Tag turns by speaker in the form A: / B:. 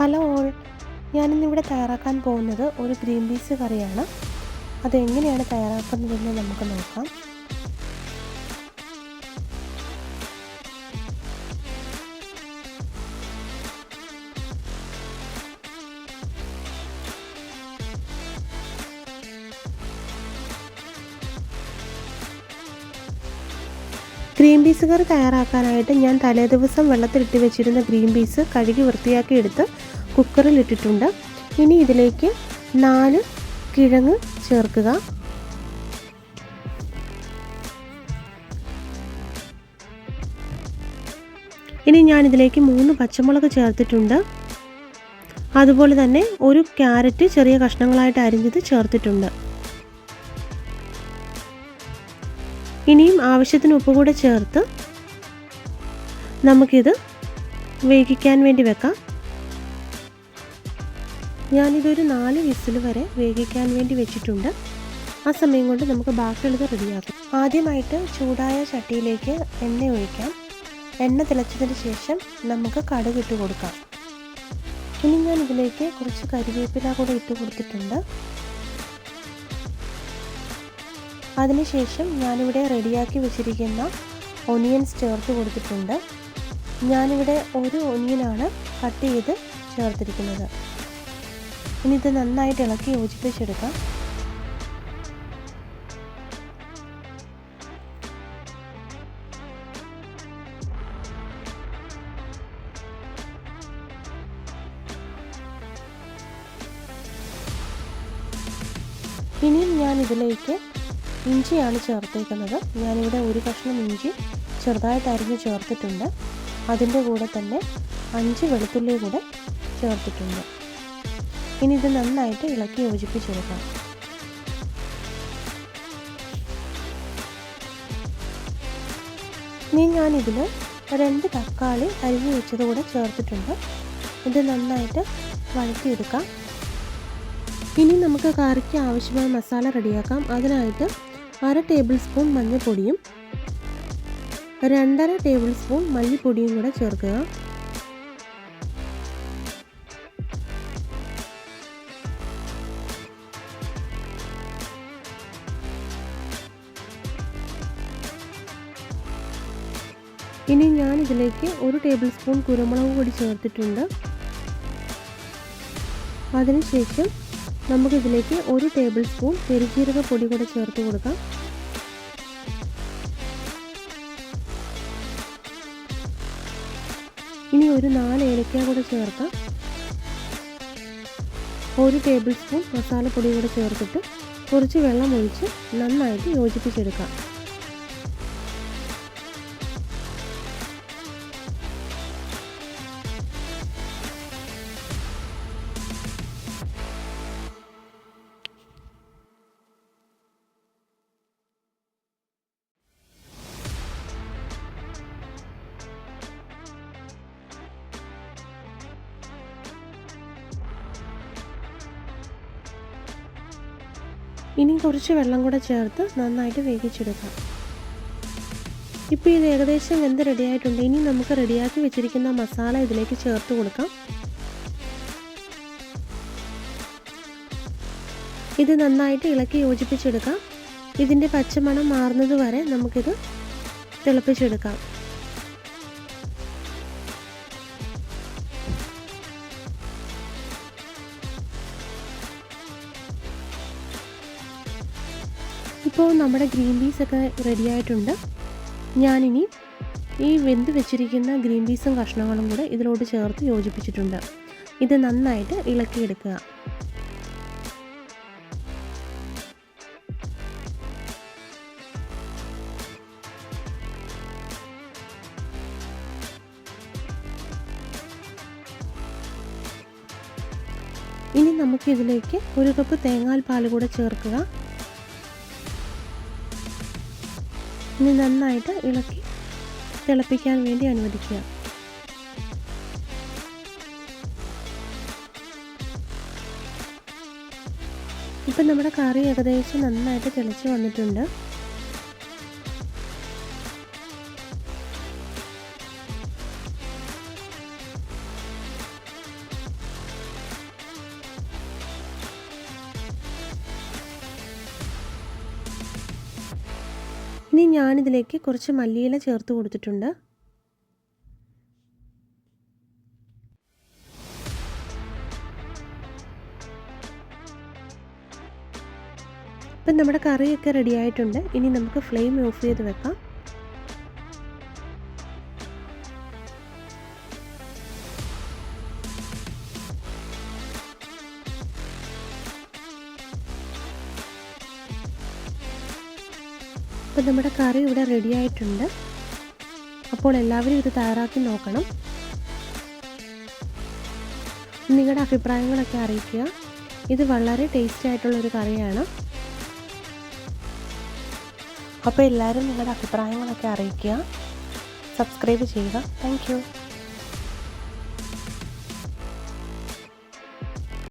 A: Hello all. ഞാനിന്നിവിടെ തയ്യാറാക്കാൻ പോകുന്നത് ഒരു ഗ്രീൻ പീസ് കറിയാണ്. അതെങ്ങനെയാണ് തയ്യാറാക്കുന്നതെന്ന് നമുക്ക് നോക്കാം. ഗ്രീൻ പീസ് കറി തയ്യാറാക്കാനായിട്ട് ഞാൻ തലേദിവസം വെള്ളത്തിലിട്ട് വെച്ചിരുന്ന ഗ്രീൻ പീസ് കഴുകി വൃത്തിയാക്കി എടുത്ത് കുക്കറിൽ ഇട്ടിട്ടുണ്ട്. ഇനി ഇതിലേക്ക് നാല് കിഴങ്ങ് ചേർക്കുക. ഇനി ഞാൻ ഇതിലേക്ക് മൂന്ന് പച്ചമുളക് ചേർത്തിട്ടുണ്ട്. അതുപോലെ തന്നെ ഒരു ക്യാരറ്റ് ചെറിയ കഷ്ണങ്ങളായിട്ട് അരിഞ്ഞത് ചേർത്തിട്ടുണ്ട്. ഇനിയും ആവശ്യത്തിന് ഉപ്പ് കൂടെ ചേർത്ത് നമുക്കിത് വേവിക്കാൻ വേണ്ടി വെക്കാം. ഞാനിതൊരു നാല് വിസിൽ വരെ വേവിക്കാൻ വേണ്ടി വെച്ചിട്ടുണ്ട്. ആ സമയം കൊണ്ട് നമുക്ക് ബാക്കിയുള്ളത് റെഡിയാക്കാം. ആദ്യമായിട്ട് ചൂടായ ചട്ടിയിലേക്ക് എണ്ണ ഒഴിക്കാം. എണ്ണ തിളച്ചതിന് ശേഷം നമുക്ക് കടുക് ഇട്ട് കൊടുക്കാം. ഇനി ഞാൻ ഇതിലേക്ക് കുറച്ച് കരിവേപ്പില കൂടെ ഇട്ട് കൊടുത്തിട്ടുണ്ട്. അതിനുശേഷം ഞാനിവിടെ റെഡിയാക്കി വെച്ചിരിക്കുന്ന ഒനിയൻസ് ചേർത്ത് കൊടുത്തിട്ടുണ്ട്. ഞാനിവിടെ ഒരു ഒനിയനാണ് കട്ട് ചെയ്ത് ചേർത്തിരിക്കുന്നത്. ഇനി ഇത് നന്നായിട്ട് ഇളക്കി യോജിപ്പിച്ചെടുക്കാം. ഇനിയും ഞാൻ ഇതിലേക്ക് ഇഞ്ചിയാണ് ചേർത്തേക്കുന്നത്. ഞാനിവിടെ ഒരു കഷ്ണം ഇഞ്ചി ചെറുതായിട്ട് അരിഞ്ഞ് ചേർത്തിട്ടുണ്ട്. അതിന്റെ കൂടെ തന്നെ അഞ്ച് വെളുത്തുള്ളി കൂടെ ചേർത്തിട്ടുണ്ട്. ഇനി ഇത് നന്നായിട്ട് ഇളക്കി യോജിപ്പിച്ചെടുക്കാം. ഇനി ഞാനിതിൽ രണ്ട് തക്കാളി അരിഞ്ഞു വെച്ചത് കൂടെ ചേർത്തിട്ടുണ്ട്. ഇത് നന്നായിട്ട് വഴറ്റിയെടുക്കാം. ഇനി നമുക്ക് കറിക്ക് ആവശ്യമായ മസാല റെഡിയാക്കാം. അതിനായിട്ട് അര ടേബിൾ സ്പൂൺ മഞ്ഞൾപ്പൊടിയും രണ്ടര ടേബിൾ സ്പൂൺ മല്ലിപ്പൊടിയും കൂടെ ചേർക്കുക. ഇനി ഞാൻ ഇതിലേക്ക് ഒരു ടേബിൾ സ്പൂൺ കുരുമുളക് പൊടി ചേർത്തിട്ടുണ്ട്. അതിനുശേഷം നമുക്കിതിലേക്ക് ഒരു ടേബിൾ സ്പൂൺ പെരുജീരക പൊടി കൂടെ ചേർത്ത് കൊടുക്കാം. ഇനി ഒരു നാല് ഏലക്ക കൂടെ ചേർക്കാം. ഒരു ടേബിൾ സ്പൂൺ മസാലപ്പൊടി കൂടെ ചേർത്തിട്ട് കുറച്ച് വെള്ളം ഒഴിച്ച് നന്നായിട്ട് യോജിപ്പിച്ചെടുക്കാം. ഇനി കുറച്ച് വെള്ളം കൂടെ ചേർത്ത് നന്നായിട്ട് വേവിച്ചെടുക്കാം. ഇപ്പോൾ ഇത് ഏകദേശം വെന്ത് റെഡിയായിട്ടുണ്ട് ഇനി നമുക്ക് റെഡിയാക്കി വെച്ചിരിക്കുന്ന മസാല ഇതിലേക്ക് ചേർത്ത് കൊടുക്കാം. ഇത് നന്നായിട്ട് ഇളക്കി യോജിപ്പിച്ചെടുക്കാം. ഇതിന്റെ പച്ചമണം മാറുന്നത് വരെ നമുക്കിത് തിളപ്പിച്ചെടുക്കാം. ഇപ്പോൾ നമ്മുടെ ഗ്രീൻ പീസ് ഒക്കെ റെഡി ആയിട്ടുണ്ട്. ഞാനിനി ഈ വെന്ത് വെച്ചിരിക്കുന്ന ഗ്രീൻ പീസും കഷ്ണങ്ങളും കൂടെ ഇതിലോട്ട് ചേർത്ത് യോജിപ്പിച്ചിട്ടുണ്ട്. ഇത് നന്നായിട്ട് ഇളക്കിയെടുക്കുക. ഇനി നമുക്കിതിലേക്ക് ഒരു കപ്പ് തേങ്ങാൽ പാൽ കൂടെ ചേർക്കുക. ഇനി നന്നായിട്ട് ഇളക്കി തിളപ്പിക്കാൻ വേണ്ടി അനുവദിക്കുക. ഇപ്പം നമ്മുടെ കറി ഏകദേശം നന്നായിട്ട് തിളച്ച് വന്നിട്ടുണ്ട്. ഇനി ഞാനിതിലേക്ക് കുറച്ച് മല്ലിയില ചേർത്ത് കൊടുത്തിട്ടുണ്ട്. ഇപ്പം നമ്മുടെ കറിയൊക്കെ റെഡി ആയിട്ടുണ്ട്. ഇനി നമുക്ക് ഫ്ലെയിം ഓഫ് ചെയ്ത് വെക്കാം. അപ്പം നമ്മുടെ കറി ഇവിടെ റെഡി ആയിട്ടുണ്ട്. അപ്പോൾ എല്ലാവരും ഇത് തയ്യാറാക്കി നോക്കണം. നിങ്ങളുടെ അഭിപ്രായങ്ങളൊക്കെ അറിയിക്കുക. ഇത് വളരെ ടേസ്റ്റി ആയിട്ടുള്ളൊരു കറിയാണ്. അപ്പോൾ എല്ലാവരും നിങ്ങളുടെ അഭിപ്രായങ്ങളൊക്കെ അറിയിക്കുക. സബ്സ്ക്രൈബ് ചെയ്യുക. താങ്ക്